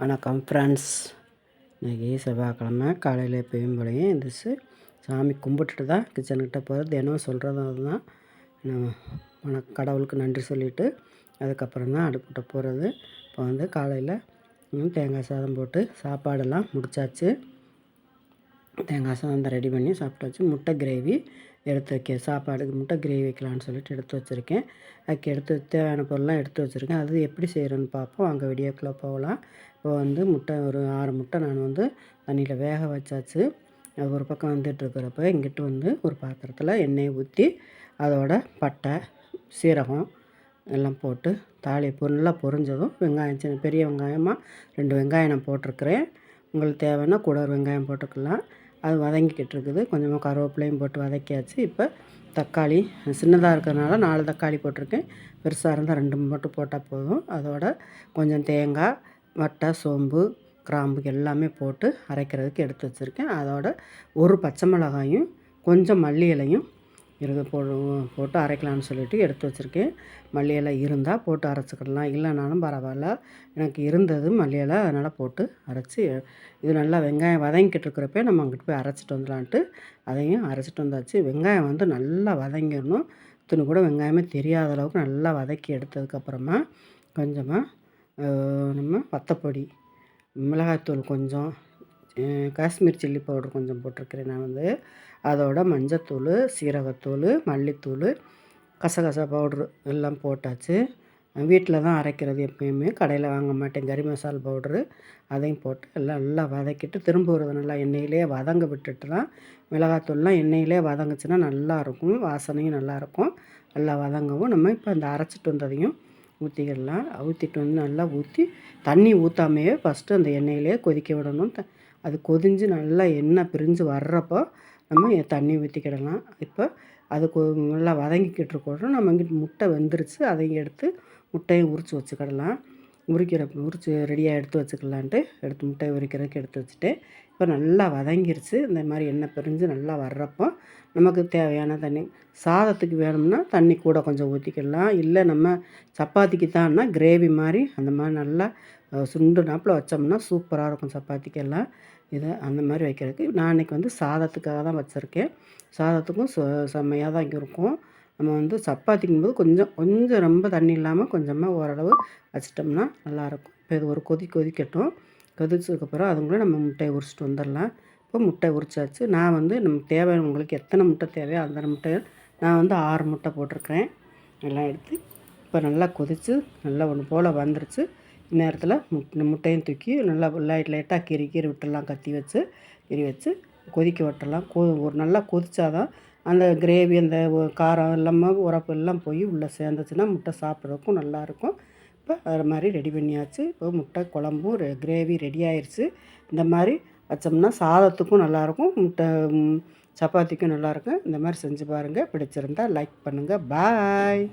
வணக்கம் ஃப்ரெண்ட்ஸ் இன்றைக்கி செவ்வாய்க்கிழமை காலையில் எப்பயும் போலையும் எந்திரிச்சு சாமி கும்பிட்டுட்டு தான் கிச்சனுக்கிட்ட போகிறது தினம் சொல்கிறதும் அதுதான். நான் கடவுளுக்கு நன்றி சொல்லிவிட்டு அதுக்கப்புறம் தான் அடுப்புகிட்ட போகிறது இப்போ வந்து காலையில் தேங்காய் சாதம் போட்டு சாப்பாடெல்லாம் முடிச்சாச்சு. தேங்காய் சாதம் ரெடி பண்ணி சாப்பிட்டாச்சு முட்டை கிரேவி எடுத்து வைக்க சாப்பாடுக்கு முட்டை கிரேவி வைக்கலான்னு சொல்லிட்டு எடுத்து வச்சுருக்கேன். அதுக்கு எடுத்து தேவையான பொருள்லாம் எடுத்து வச்சுருக்கேன். அது எப்படி செய்கிறேன்னு பார்ப்போம். அங்கே வீடியோக்குள்ளே போகலாம். இப்போ வந்து முட்டை ஒரு ஆறு முட்டை நான் வந்து தண்ணியில் வேக வச்சாச்சு. அது ஒரு பக்கம் வந்துட்டுருக்கிறப்ப இங்கிட்டு வந்து ஒரு பாத்திரத்தில் எண்ணெயை ஊற்றி அதோட பட்டை சீரகம் எல்லாம் போட்டு தாளிப்பு நல்லா பொரிஞ்சதும் வெங்காயம் சின்ன பெரிய வெங்காயமாக ரெண்டு வெங்காயம் நான் போட்டிருக்கிறேன். உங்களுக்கு தேவைன்னா கூட ஒரு வெங்காயம் போட்டுக்கலாம். அது வதங்கிக்கிட்டு இருக்குது. கொஞ்சமாக கருவேப்பிலையும் போட்டு வதக்கியாச்சு. இப்போ தக்காளி சின்னதாக இருக்கிறதுனால நாலு தக்காளி போட்டிருக்கேன். பெருசாக இருந்தால் ரெண்டு மட்டும் போட்டால் போதும். அதோட கொஞ்சம் தேங்காய் வட்டை சோம்பு கிராம்பு எல்லாமே போட்டு அரைக்கிறதுக்கு எடுத்து வச்சுருக்கேன். அதோட ஒரு பச்சை மிளகாயும் கொஞ்சம் மல்லி இலையும் இருக்க போடு போட்டு அரைக்கலாம்னு சொல்லிட்டு எடுத்து வச்சுருக்கேன். மல்லியெல்லாம் இருந்தால் போட்டு அரைச்சிக்கிடலாம் இல்லைனாலும் பரவாயில்ல. எனக்கு இருந்தது மல்லியெல்லாம் அதனால் போட்டு அரைச்சி இது நல்லா வெங்காயம் வதங்கிக்கிட்டு இருக்கிறப்ப நம்ம அங்கிட்டு போய் அரைச்சிட்டு வந்துடலான்ட்டு அதையும் அரைச்சிட்டு வந்தாச்சு. வெங்காயம் வந்து நல்லா வதங்கிடணும். துணி கூட வெங்காயமே தெரியாத அளவுக்கு நல்லா வதக்கி எடுத்ததுக்கப்புறமா கொஞ்சமாக நம்ம வத்தப்பொடி மிளகாய்த்தூள் கொஞ்சம் காஷ்மீர் சில்லி பவுடர் கொஞ்சம் போட்டிருக்கிறேன் நான் வந்து. அதோட மஞ்சத்தூள் சீரகத்தூள் மல்லித்தூள் கசகசா பவுட்ரு எல்லாம் போட்டாச்சு. வீட்டில் தான் அரைக்கிறது எப்பயுமே. கடையில் வாங்க மாட்டேன். கறி மசால் பவுட்ரு அதையும் போட்டு எல்லாம் நல்லா வதக்கிட்டு திரும்ப ஒரு நல்லா எண்ணெயிலே வதங்க விட்டுட்டு தான் மிளகாத்தூள்லாம் எண்ணெயிலே வதங்குச்சுன்னா நல்லாயிருக்கும். வாசனையும் நல்லாயிருக்கும். நல்லா வதங்கவும். நம்ம இப்போ அந்த அரைச்சிட்டு வந்ததையும் ஊற்றிக்கிடலாம் ஊற்றிட்டு வந்து நல்லா ஊற்றி தண்ணி ஊற்றாமையே ஃபஸ்ட்டு அந்த எண்ணெயிலே கொதிக்க விடணும். த அது கொதிஞ்சு நல்லா எண்ணெய் பிரிஞ்சு வர்றப்போ நம்ம தண்ணி ஊற்றிக்கிடலாம் இப்போ அது கொ நல்லா வதங்கிக்கிட்டு இருக்கோம் நம்ம இங்கிட்டு முட்டை வெந்துருச்சு அதையும் எடுத்து முட்டையும் உரித்து வச்சுக்கிடலாம். உரிக்கிற உரித்து ரெடியாக எடுத்து வச்சுக்கலான்ட்டு எடுத்து முட்டை உரிக்கிறதுக்கு எடுத்து வச்சுட்டு இப்போ நல்லா வதங்கிருச்சு. இந்த மாதிரி எண்ணெய் பிரிஞ்சு நல்லா வர்றப்போ நமக்கு தேவையான தண்ணி சாதத்துக்கு வேணும்னா தண்ணி கூட கொஞ்சம் ஊற்றிக்கலாம் இல்லை நம்ம சப்பாத்திக்கு தான்னா கிரேவி மாதிரி அந்த மாதிரி நல்லா சுண்டு நாப்பில் வச்சோம்னா சூப்பராக இருக்கும் சப்பாத்திக்கெல்லாம். இதை அந்த மாதிரி வைக்கிறதுக்கு. நான் இன்றைக்கி வந்து சாதத்துக்காக தான் வச்சுருக்கேன். சாதத்துக்கும் செம்மையாக தான் இருக்கும். நம்ம வந்து சப்பாத்திக்கும் போது கொஞ்சம் கொஞ்சம் ரொம்ப தண்ணி இல்லாமல் கொஞ்சமாக ஓரளவு வச்சிட்டோம்னா நல்லாயிருக்கும் இப்போ இது ஒரு கொதி கொதிக்கட்டும். கொதிச்சதுக்கப்புறம் அதுங்களும் நம்ம முட்டையை உரிச்சிட்டு வந்துடலாம். இப்போ முட்டை உரிச்சாச்சு. நான் வந்து நமக்கு தேவையான உங்களுக்கு எத்தனை முட்டை தேவையோ அந்த முட்டை நான் வந்து ஆறு முட்டை போட்டிருக்கிறேன். எல்லாம் எடுத்து இப்போ நல்லா கொதித்து நல்லா ஒன்று போல் வந்துருச்சு. இந்நேரத்தில் முட் முட்டையும் தூக்கி நல்லா லைட் லைட்டாக கீறி கீறி விட்டுடலாம். கத்தி வச்சு கீறி வச்சு கொதிக்க விட்டுடலாம். கொ ஒரு நல்லா கொதிச்சாதான் அந்த கிரேவி அந்த காரம் எல்லாமே உரப்பு எல்லாம் போய் உள்ளே சேர்ந்துச்சுன்னா முட்டை சாப்பிட்றதுக்கும் நல்லாயிருக்கும் இப்போ அது மாதிரி ரெடி பண்ணியாச்சு. இப்போ முட்டை குழம்பும் ரெ கிரேவி ரெடி ஆயிடுச்சு இந்த மாதிரி வச்சோம்னா சாதத்துக்கும் நல்லாயிருக்கும் முட்டை சப்பாத்திக்கும் நல்லாயிருக்கும் இந்த மாதிரி செஞ்சு பாருங்கள் பிடிச்சிருந்தா லைக் பண்ணுங்கள் பாய்